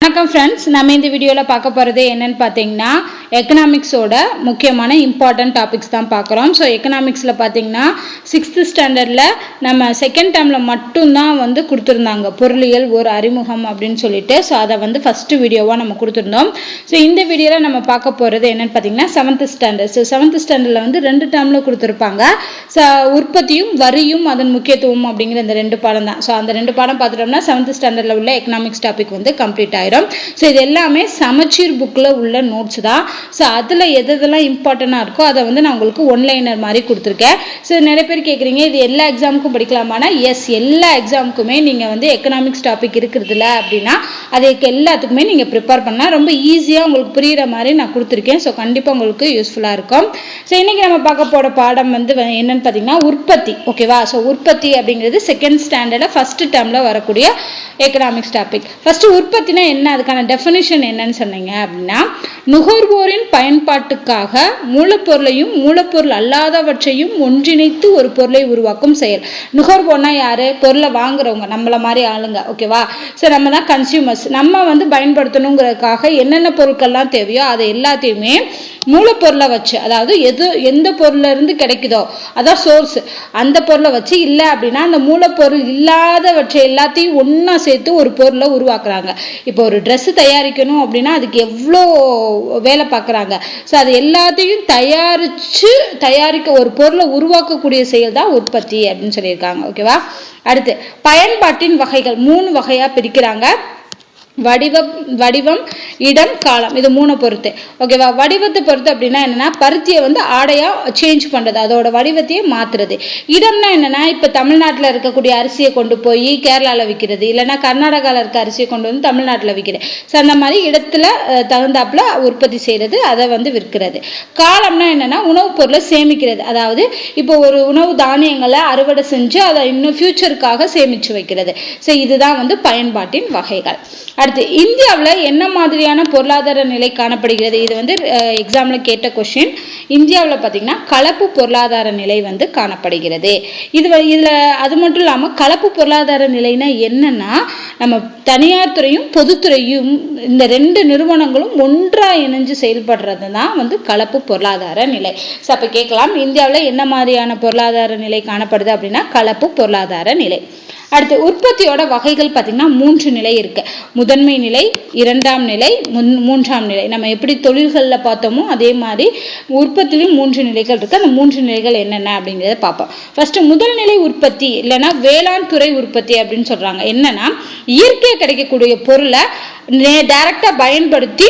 வணக்கம் ஃப்ரெண்ட்ஸ் நம்ம இந்த வீடியோவில் பார்க்க போகிறது என்னென்னு பார்த்தீங்கன்னா எக்கனாமிக்ஸோட முக்கியமான இம்பார்ட்டன்ட் டாபிக்ஸ் தான் பார்க்குறோம். ஸோ எக்கனாமிக்ஸில் பார்த்தீங்கன்னா சிக்ஸ்த்து ஸ்டாண்டர்டில் நம்ம செகண்ட் டேர்மில் மட்டும்தான் வந்து கொடுத்துருந்தாங்க. பொருளியல் ஒரு அறிமுகம் அப்படின்னு சொல்லிட்டு. ஸோ அதை வந்து ஃபஸ்ட்டு வீடியோவாக நம்ம கொடுத்துருந்தோம். ஸோ இந்த வீடியோவில் நம்ம பார்க்க போகிறது என்னென்னு பார்த்தீங்கன்னா செவன்த் ஸ்டாண்டர்ட் ஸோ செவன்த் ஸ்டாண்டர்டில் வந்து ரெண்டு டேர்மில் கொடுத்துருப்பாங்க. ஸோ உற்பத்தியும் வரியும் அதன் முக்கியத்துவம் அப்படிங்கிற இந்த ரெண்டு பாடம் தான். ஸோ அந்த ரெண்டு பாடம் பார்த்துட்டோம்னா செவன்த் ஸ்டாண்டர்டில் உள்ள எக்கனாமிக்ஸ் டாபிக் வந்து கம்ப்ளீட் ஆயிரும். ஸோ இது எல்லாமே சமச்சீர் புக்கில் உள்ள நோட்ஸ் தான். ஸோ அதில் எது எதெல்லாம் இம்பார்ட்டண்ட்டாக இருக்கோ அதை வந்து நான் உங்களுக்கு ஒன்லைனர் மாதிரி கொடுத்துருக்கேன். ஸோ நிறைய பேர் கேட்குறீங்க இது எல்லா எக்ஸாமுக்கும் படிக்கலாமானா? எஸ் எல்லா எக்ஸாமுக்குமே நீங்கள் வந்து எக்கனாமிக்ஸ் டாபிக் இருக்கிறதுல அப்படின்னா அதுக்கு எல்லாத்துக்குமே நீங்கள் ப்ரிப்பேர் பண்ணால் ரொம்ப ஈஸியாக உங்களுக்கு புரிகிற மாதிரி நான் கொடுத்துருக்கேன். ஸோ கண்டிப்பாக உங்களுக்கு யூஸ்ஃபுல்லாக இருக்கும். ஸோ இன்றைக்கி நம்ம பார்க்க போகிற பாடம் வந்து வ- பார்த்தீங்கன்னா உற்பத்தி. ஓகேவா ஸோ உற்பத்தி அப்படிங்கிறது செகண்ட் ஸ்டாண்டர்டில் ஃபஸ்ட்டு டேர்மில் வரக்கூடிய எக்கனாமிக்ஸ் டாபிக் ஃபஸ்ட்டு உற்பத்தினா என்ன? அதுக்கான டெஃபினிஷன் என்னன்னு சொன்னீங்க அப்படின்னா பொருளின் பயன்பாட்டுக்காக மூலப்பொருளையும் மூலப்பொருள் அல்லாதவற்றையும் ஒன்றிணைத்து ஒரு பொருளை உருவாக்கும் செயல். நுகர்வோனா யாரு? பொருளை வாங்குறவங்க நம்மள மாதிரி ஆளுங்க. ஓகேவா சரி நம்ம தான் கன்சியூமர்ஸ் நம்ம வந்து பயன்படுத்தணுங்கிறதுக்காக என்னென்ன பொருட்கள்லாம் தேவையோ அதை எல்லாத்தையுமே மூலப்பொருளை வச்சு அதாவது எது எந்த பொருள்ல இருந்து கிடைக்குதோ அதான் சோர்ஸ் அந்த பொருளை வச்சு இல்லை அப்படின்னா அந்த மூலப்பொருள் இல்லாதவற்றை எல்லாத்தையும் ஒன்றா சேர்த்து ஒரு பொருளை உருவாக்குறாங்க. இப்போ ஒரு ட்ரெஸ்ஸு தயாரிக்கணும் அப்படின்னா அதுக்கு எவ்வளோ வேலை பார்க்குறாங்க. ஸோ அது எல்லாத்தையும் தயாரிச்சு தயாரிக்க ஒரு பொருளை உருவாக்கக்கூடிய செயல் தான் உற்பத்தி அப்படின்னு சொல்லியிருக்காங்க. ஓகேவா அடுத்து பயன்பாட்டின் வகைகள் மூணு வகையா பிரிக்கிறாங்க. வடிவம் வடிவம் இடம் காலம். இது மூணை பொறுத்து ஓகேவா வடிவத்தை பொறுத்து அப்படின்னா என்னன்னா பருத்தியை வந்து ஆடையாக சேஞ்ச் பண்ணுறது அதோட வடிவத்தையே மாற்றுறது இடம்னா என்னன்னா இப்போ தமிழ்நாட்டில் இருக்கக்கூடிய அரிசியை கொண்டு போய் கேரளாவில் விற்கிறது இல்லைன்னா கர்நாடகாவில் இருக்க அரிசியை கொண்டு வந்து தமிழ்நாட்டில் விற்கிறது ஸோ அந்த மாதிரி இடத்துல தகுந்தாப்புல உற்பத்தி செய்கிறது அதை வந்து விற்கிறது. காலம்னா என்னன்னா உணவுப் பொருளை சேமிக்கிறது. அதாவது இப்போ ஒரு உணவு தானியங்களை அறுவடை செஞ்சு அதை இன்னும் ஃபியூச்சருக்காக சேமிச்சு வைக்கிறது. ஸோ இதுதான் வந்து பயன்பாட்டின் வகைகள். அடுத்து இந்தியாவில் என்ன மாதிரியான பொருளாதார நிலை காணப்படுகிறது. இது வந்து எக்ஸாமில் கேட்ட கொஷின் இந்தியாவில் பார்த்தீங்கன்னா கலப்பு பொருளாதார நிலை வந்து காணப்படுகிறது. இது வ- அது மட்டும் இல்லாமல் கலப்பு பொருளாதார நிலைனா என்னன்னா நம்ம தனியார் துறையும் பொதுத்துறையும் இந்த ரெண்டு நிறுவனங்களும் ஒன்றாக இணைஞ்சு செயல்படுறது தான் வந்து கலப்பு பொருளாதார நிலை. ஸோ அப்போ கேட்கலாம் இந்தியாவில் என்ன மாதிரியான பொருளாதார நிலை காணப்படுது அப்படின்னா கலப்பு பொருளாதார நிலை. அடுத்து உற்பத்தியோட வகைகள் பார்த்திங்கன்னா மூன்று நிலை இருக்குது முதன்மை நிலை இரண்டாம் நிலை முன் மூன்றாம் நிலை. நம்ம எப்படி தொழில்களில் பார்த்தோமோ அதே மாதிரி உற்பத்தியிலும் மூன்று நிலைகள் இருக்குது அந்த மூன்று நிலைகள் என்னென்ன அப்படிங்கிறத பார்ப்போம். ஃபஸ்ட்டு முதல் நிலை உற்பத்தி இல்லைன்னா வேளாண் துறை உற்பத்தி அப்படின்னு சொல்கிறாங்க என்னென்னா இயற்கையாக கிடைக்கக்கூடிய பொருளை டைரக்டா பயன்படுத்தி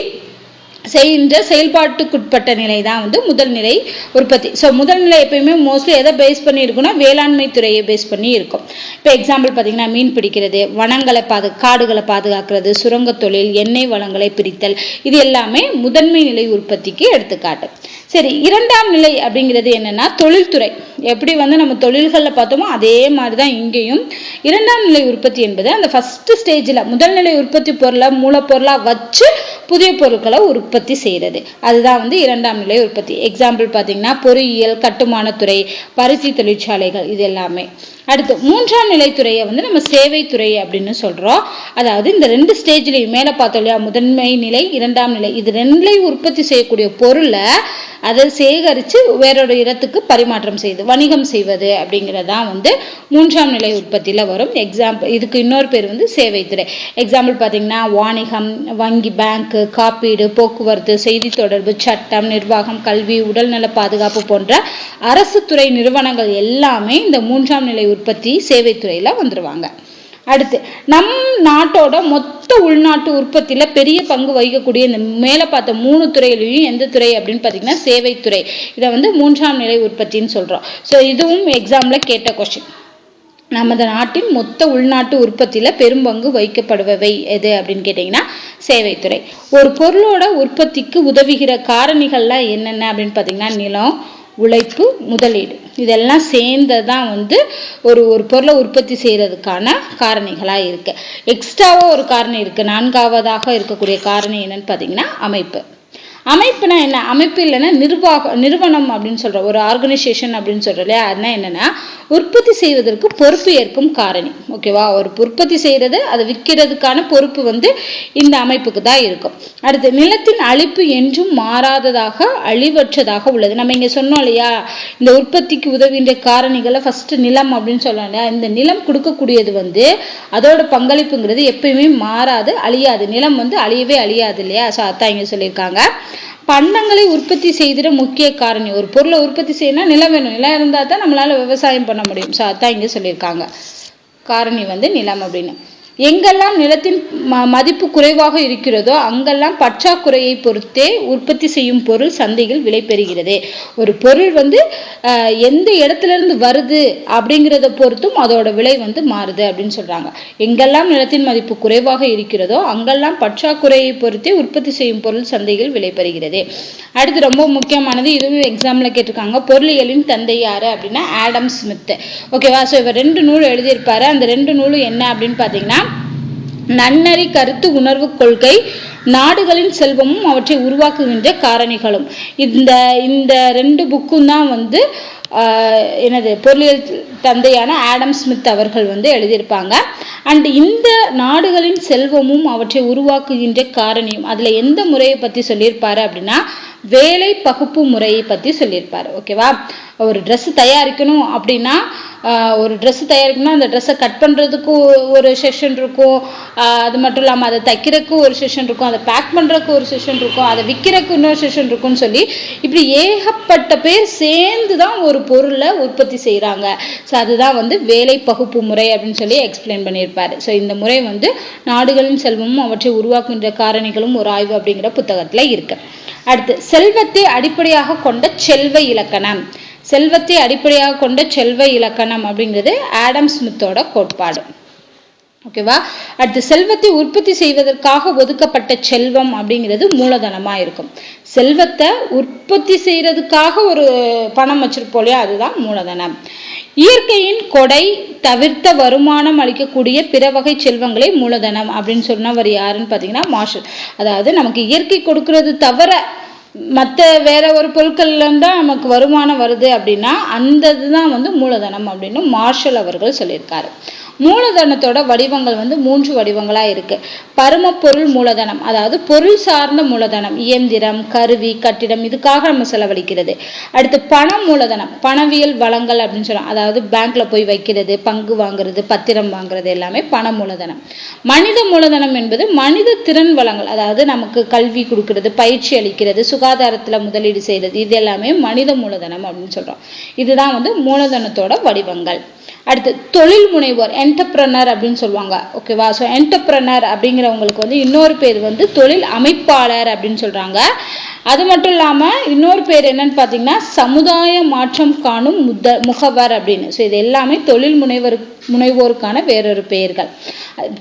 செய்கின்ற செயல்பாட்டுக்குட்பட்ட நிலை தான் வந்து முதல் நிலை உற்பத்தி. ஸோ முதல் நிலை எப்பயுமே மோஸ்ட்லி எதை பேஸ் பண்ணி இருக்குன்னா வேளாண்மை துறையை பேஸ் பண்ணி இருக்கும். இப்போ எக்ஸாம்பிள் பார்த்தீங்கன்னா மீன் பிடிக்கிறது வனங்களை பாது காடுகளை பாதுகாக்கிறது சுரங்கத் தொழில் எண்ணெய் வளங்களை பிரித்தல் இது எல்லாமே முதன்மை நிலை உற்பத்திக்கு எடுத்துக்காட்டு. சரி இரண்டாம் நிலை அப்படிங்கிறது என்னென்னா தொழில்துறை. எப்படி வந்து நம்ம தொழில்களில் பார்த்தோமோ அதே மாதிரி தான் இங்கேயும் இரண்டாம் நிலை உற்பத்தி என்பது அந்த ஃபர்ஸ்ட் ஸ்டேஜில் முதல் நிலை உற்பத்தி பொருளை மூலப்பொருளாக வச்சு புதிய பொருட்களை உற்பத்தி செய்கிறது அதுதான் வந்து இரண்டாம் நிலை உற்பத்தி. எக்ஸாம்பிள் பார்த்தீங்கன்னா பொறியியல் கட்டுமானத்துறை பரிசு தொழிற்சாலைகள் இது எல்லாமே. அடுத்து மூன்றாம் நிலைத்துறையை வந்து நம்ம சேவைத்துறை அப்படின்னு சொல்கிறோம் அதாவது இந்த ரெண்டு ஸ்டேஜ்லையும் மேலே பார்த்தோம் இல்லையா முதன்மை நிலை இரண்டாம் நிலை இது ரெண்டுலையும் உற்பத்தி செய்யக்கூடிய பொருளை அதை சேகரித்து வேறொரு இடத்துக்கு பரிமாற்றம் செய்து வணிகம் செய்வது அப்படிங்கிறதான் வந்து மூன்றாம் நிலை உற்பத்தியில் வரும் எக்ஸாம்பிள் இதுக்கு இன்னொரு பேர் வந்து சேவைத்துறை எக்ஸாம்பிள் பார்த்தீங்கன்னா வாணிகம் வங்கி பேங்க்கு காப்பீடு போக்குவரத்து செய்தி தொடர்பு சட்டம் நிர்வாகம் கல்வி உடல்நல பாதுகாப்பு போன்ற அரசு துறை நிறுவனங்கள் எல்லாமே இந்த மூன்றாம் நிலை உற்பத்தி சேவைத்துறையில் வந்துடுவாங்க அடுத்து நம் நாட்டோட மொத்த உள்நாட்டு உற்பத்தியில பெரிய பங்கு வகிக்கக்கூடிய இந்த மேலே பார்த்த மூணு துறையிலையும் எந்த துறை அப்படின்னு பார்த்தீங்கன்னா சேவைத்துறை இதை வந்து மூன்றாம் நிலை உற்பத்தின்னு சொல்றோம். ஸோ இதுவும் எக்ஸாம்ல கேட்ட கொஸ்டின் நமது நாட்டின் மொத்த உள்நாட்டு உற்பத்தியில பெரும்பங்கு வகிக்கப்படுபவை எது அப்படின்னு கேட்டிங்கன்னா சேவைத்துறை ஒரு பொருளோட உற்பத்திக்கு உதவுகிற காரணிகள்லாம் என்னென்ன அப்படின்னு பார்த்தீங்கன்னா நிலம் உழைப்பு முதலீடு. இதெல்லாம் சேர்ந்ததான் வந்து ஒரு ஒரு பொருளை உற்பத்தி செய்கிறதுக்கான காரணிகளாக இருக்குது எக்ஸ்ட்ராவாக ஒரு காரணி இருக்குது நான்காவதாக இருக்கக்கூடிய காரணி என்னன்னு பார்த்தீங்கன்னா அமைப்பு. அமைப்புனா என்ன? அமைப்பு இல்லைன்னா நிர்வாக நிறுவனம் அப்படின்னு சொல்கிறோம் ஒரு ஆர்கனைசேஷன் அப்படின்னு சொல்கிறோம் இல்லையா? அதுனா என்னென்னா உற்பத்தி செய்வதற்கு பொறுப்பு ஏற்கும் காரணி. ஓகேவா ஒரு உற்பத்தி செய்கிறது அதை விற்கிறதுக்கான பொறுப்பு வந்து இந்த அமைப்புக்கு தான் இருக்கும். அடுத்து நிலத்தின் அழிப்பு என்றும் மாறாததாக அழிவற்றதாக உள்ளது. நம்ம இங்கே சொன்னோம் இல்லையா? இந்த உற்பத்திக்கு உதவின்ற காரணிகளை ஃபஸ்ட்டு நிலம் அப்படின்னு சொல்லலாம் இல்லையா? இந்த நிலம் கொடுக்கக்கூடியது வந்து அதோட பங்களிப்புங்கிறது எப்பயுமே மாறாது அழியாது. நிலம் வந்து அழியவே அழியாது இல்லையா? ஸோ அதான் இங்கே சொல்லியிருக்காங்க. பண்டங்களை உற்பத்தி செய்திட முக்கிய காரணி. ஒரு பொருளை உற்பத்தி செய்யணும் நிலம் வேணும். நிலம் இருந்தால் தான் நம்மளால் விவசாயம் பண்ண முடியும். ஸோ அதான் இங்கே சொல்லியிருக்காங்க. காரணி வந்து நிலம் அப்படின்னு. எங்கெல்லாம் நிலத்தின் ம மதிப்பு குறைவாக இருக்கிறதோ அங்கெல்லாம் பற்றாக்குறையை பொறுத்தே உற்பத்தி செய்யும் பொருள் சந்தையில் விலை பெறுகிறது. ஒரு பொருள் வந்து எந்த இடத்துல இருந்து வருது அப்படிங்கிறத பொறுத்தும் அதோட விலை வந்து மாறுது அப்படின்னு சொல்றாங்க. எங்கெல்லாம் நிலத்தின் மதிப்பு குறைவாக இருக்கிறதோ அங்கெல்லாம் பற்றாக்குறையை பொறுத்தே உற்பத்தி செய்யும் பொருள் சந்தையில் விலை பெறுகிறது. அடுத்து ரொம்ப முக்கியமானது இதுவும் எக்ஸாம்ல கேட்டிருக்காங்க. பொருளியலின் தந்தை யாரு அப்படின்னா ஆடம் ஸ்மித். ஓகேவா? ஸோ இவர் ரெண்டு நூல் எழுதியிருப்பாரு. அந்த ரெண்டு நூலும் என்ன அப்படின்னு பார்த்தீங்கன்னா நன்னறி கருத்து உணர்வு கொள்கை நாடுகளின் செல்வமும் அவற்றை உருவாக்குகின்ற காரணிகளும். இந்த இந்த ரெண்டு புக்கும் தான் வந்து எனது பொருளியல் தந்தையான ஆடம் ஸ்மித் அவர்கள் வந்து எழுதியிருப்பாங்க. அண்ட் இந்த நாடுகளின் செல்வமும் அவற்றை உருவாக்குகின்ற காரணியும் அதில் எந்த முறையை பற்றி சொல்லியிருப்பாரு அப்படின்னா வேலை பகுப்பு முறையை பற்றி சொல்லியிருப்பார். ஓகேவா? ஒரு ட்ரெஸ் தயாரிக்கணும் அப்படின்னா ஒரு ட்ரெஸ் தயாரிக்கணும் அந்த ட்ரெஸ்ஸை கட் பண்ணுறதுக்கு ஒரு செஷன் இருக்கும். அது மட்டும் இல்லாமல் அதை தைக்கிறதுக்கு ஒரு செஷன் இருக்கும். அதை பேக் பண்ணுறதுக்கு ஒரு செஷன் இருக்கும். அதை விற்கிறதுக்கு இன்னொரு செஷன் இருக்கும்னு சொல்லி இப்படி ஏகப்பட்ட பேர் சேர்ந்து தான் ஒரு பொருளை உற்பத்தி செய்கிறாங்க ஸோ அதுதான் வந்து வேலை பகுப்பு முறை அப்படின்னு சொல்லி எக்ஸ்பிளைன் பண்ணியிருப்பாரு. ஸோ இந்த முறை வந்து நாடுகளின் செல்வமும் அவற்றை உருவாக்குகின்ற காரணிகளும் ஒரு ஆய்வு அப்படிங்கிற புத்தகத்தில் இருக்கு. அடுத்து செல்வத்தை அடிப்படையாக கொண்ட செல்வ இலக்கணம். செல்வத்தை அடிப்படையாக கொண்ட செல்வ இலக்கணம் அப்படிங்கிறது ஆடம் ஸ்மித்தோட கோட்பாடு. ஓகேவா அடுத்து செல்வத்தை உற்பத்தி செய்வதற்காக ஒதுக்கப்பட்ட செல்வம் அப்படிங்கிறது மூலதனமா இருக்கும். செல்வத்தை உற்பத்தி செய்யறதுக்காக ஒரு பணம் வச்சிருப்போம் இல்லையா? அதுதான் மூலதனம். இயற்கையின் கொடை தவிர்த்த வருமானம் அளிக்கக்கூடிய பிற வகை செல்வங்களே மூலதனம் அப்படின்னு சொன்னவர் யாருன்னு பார்த்தீங்கன்னா மார்ஷல் அதாவது நமக்கு இயற்கை கொடுக்கறது தவிர மற்ற வேற ஒரு பொருட்கள்ல நமக்கு வருமானம் வருது அப்படின்னா அந்த இதுதான் வந்து மூலதனம் அப்படின்னு மார்ஷல் அவர்கள் சொல்லியிருக்காரு. மூலதனத்தோட வடிவங்கள் வந்து மூன்று வடிவங்களாக இருக்குது பரும பொருள் மூலதனம் அதாவது பொருள் சார்ந்த மூலதனம் இயந்திரம் கருவி கட்டிடம் இதுக்காக நம்ம செலவழிக்கிறது. அடுத்து பண மூலதனம் பணவியல் வளங்கள் அப்படின்னு சொல்லலாம் அதாவது பேங்க்ல போய் வைக்கிறது பங்கு வாங்குறது பத்திரம் வாங்குறது எல்லாமே பண மூலதனம். மனித மூலதனம் என்பது மனித திறன் வளங்கள் அதாவது நமக்கு கல்வி கொடுக்கறது பயிற்சி அளிக்கிறது சுகாதாரத்தில் முதலீடு செய்கிறது இது எல்லாமே மனித மூலதனம் அப்படின்னு சொல்கிறோம் இதுதான் வந்து மூலதனத்தோட வடிவங்கள். அடுத்து தொழில் முனைவோர் என்டர்பிரனர் அப்படின்னு சொல்லுவாங்க. ஓகேவா ஸோ என்டர்பிரனர் அப்படிங்கிறவங்களுக்கு வந்து இன்னொரு பேர் வந்து தொழில் அமைப்பாளர் அப்படின்னு சொல்கிறாங்க அது மட்டும் இல்லாமல் இன்னொரு பேர் என்னன்னு பார்த்தீங்கன்னா சமுதாய மாற்றம் காணும் முத முகவர் அப்படின்னு. ஸோ இது எல்லாமே தொழில் முனைவர் முனைவோருக்கான வேறொரு பெயர்கள்.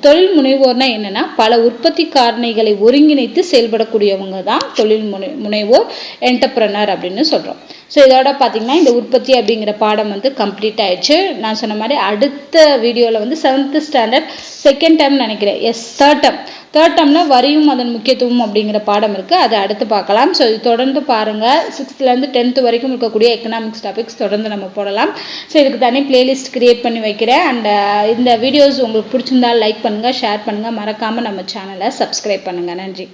தொழில் முனைவோர்னா என்னன்னா பல உற்பத்தி காரணிகளை ஒருங்கிணைத்து செயல்படக்கூடியவங்க தான் தொழில் முனை முனைவோர் என்டர்பிரனர் அப்படின்னு சொல்கிறோம் ஸோ இதோட பார்த்தீங்கன்னா இந்த உற்பத்தி அப்படிங்கிற பாடம் வந்து கம்ப்ளீட் ஆயிடுச்சு. நான் சொன்ன மாதிரி அடுத்த வீடியோவில் வந்து செவன்த் ஸ்டாண்டர்ட் செகண்ட் டைம் நினைக்கிறேன். எஸ் தேர்ட் டைம் தேர்ட் டேர்மில் வரியும் அதன் முக்கியத்துவம் அப்படிங்கிற பாடம் இருக்குது அதை அடுத்து பார்க்கலாம். ஸோ இது தொடர்ந்து பாருங்கள் சிக்ஸ்த்துலேருந்து டென்த்து வரைக்கும் இருக்கக்கூடிய எக்கனாமிக்ஸ் டாபிக்ஸ் தொடர்ந்து நம்ம போடலாம். ஸோ இதுக்கு தனி பிளேலிஸ்ட் கிரியேட் பண்ணி வைக்கிறேன். அண்ட் uh, இந்த வீடியோஸ் உங்களுக்கு பிடிச்சிருந்தால் லைக் பண்ணுங்கள் ஷேர் பண்ணுங்கள் மறக்காமல் நம்ம சேனலை சப்ஸ்கிரைப் பண்ணுங்கள் நன்றி.